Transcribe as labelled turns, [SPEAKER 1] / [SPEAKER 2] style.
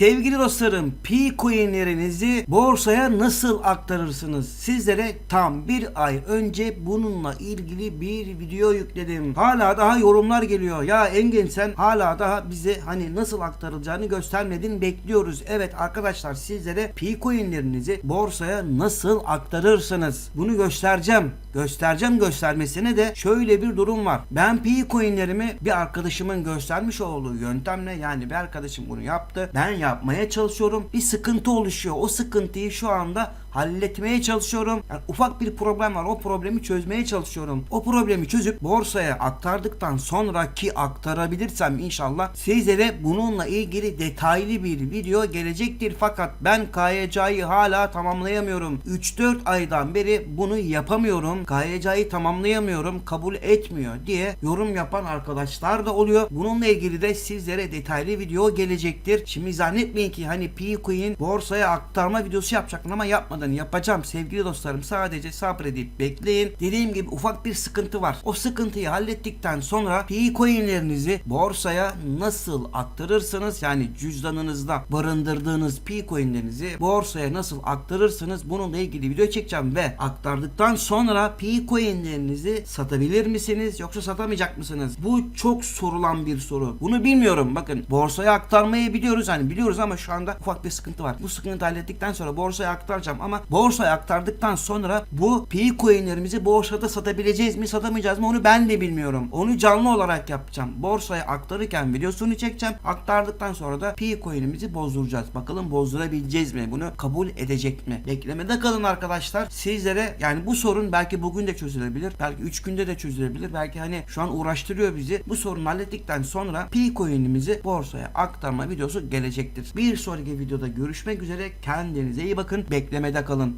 [SPEAKER 1] Sevgili dostlarım, P coinlerinizi borsaya nasıl aktarırsınız? Sizlere tam bir ay önce bununla ilgili bir video yükledim. Hala daha yorumlar geliyor. Ya Engin sen hala daha bize hani nasıl aktarılacağını göstermedin bekliyoruz. Evet arkadaşlar sizlere P coinlerinizi borsaya nasıl aktarırsınız? Bunu göstereceğim. Göstereceğim göstermesine de şöyle bir durum var. Ben P coinlerimi bir arkadaşımın göstermiş olduğu yöntemle yani bir arkadaşım bunu yaptı. Ben yapmaya çalışıyorum. Bir sıkıntı oluşuyor. O sıkıntıyı şu anda halletmeye çalışıyorum. Yani ufak bir problem var. O problemi çözmeye çalışıyorum. O problemi çözüp borsaya aktardıktan sonra ki aktarabilirsem inşallah sizlere bununla ilgili detaylı bir video gelecektir. Fakat ben KYC'yi hala tamamlayamıyorum. 3-4 aydan beri bunu yapamıyorum. KYC'yi tamamlayamıyorum. Kabul etmiyor diye yorum yapan arkadaşlar da oluyor. Bununla ilgili de sizlere detaylı video gelecektir. Şimdi zannetmeyin ki hani P-Coin borsaya aktarma videosu yapacaktım ama yapmadan yapacağım sevgili dostlarım. Sadece sabredip bekleyin. Dediğim gibi ufak bir sıkıntı var. O sıkıntıyı hallettikten sonra P-Coin'lerinizi borsaya nasıl aktarırsınız? Yani cüzdanınızda barındırdığınız P-Coin'lerinizi borsaya nasıl aktarırsınız? Bununla ilgili video çekeceğim ve aktardıktan sonra P-Coin'lerinizi satabilir misiniz yoksa satamayacak mısınız? Bu çok sorulan bir soru. Bunu bilmiyorum. Bakın borsaya aktarmayı biliyoruz. Hani biliyoruz ama şu anda ufak bir sıkıntı var. Bu sıkıntıyı hallettikten sonra borsaya aktaracağım ama borsaya aktardıktan sonra bu P-Coin'lerimizi borsada satabileceğiz mi satamayacağız mı onu ben de bilmiyorum. Onu canlı olarak yapacağım. Borsaya aktarırken videosunu çekeceğim. Aktardıktan sonra da P-Coin'imizi bozduracağız. Bakalım bozdurabileceğiz mi? Bunu kabul edecek mi? Beklemede kalın arkadaşlar. Sizlere yani bu sorun belki bugün de çözülebilir. Belki 3 günde de çözülebilir. Belki hani şu an uğraştırıyor bizi. Bu sorunu hallettikten sonra P-Coin'imizi borsaya aktarma videosu gelecektir. Bir sonraki videoda görüşmek üzere. Kendinize iyi bakın. Beklemede kalın.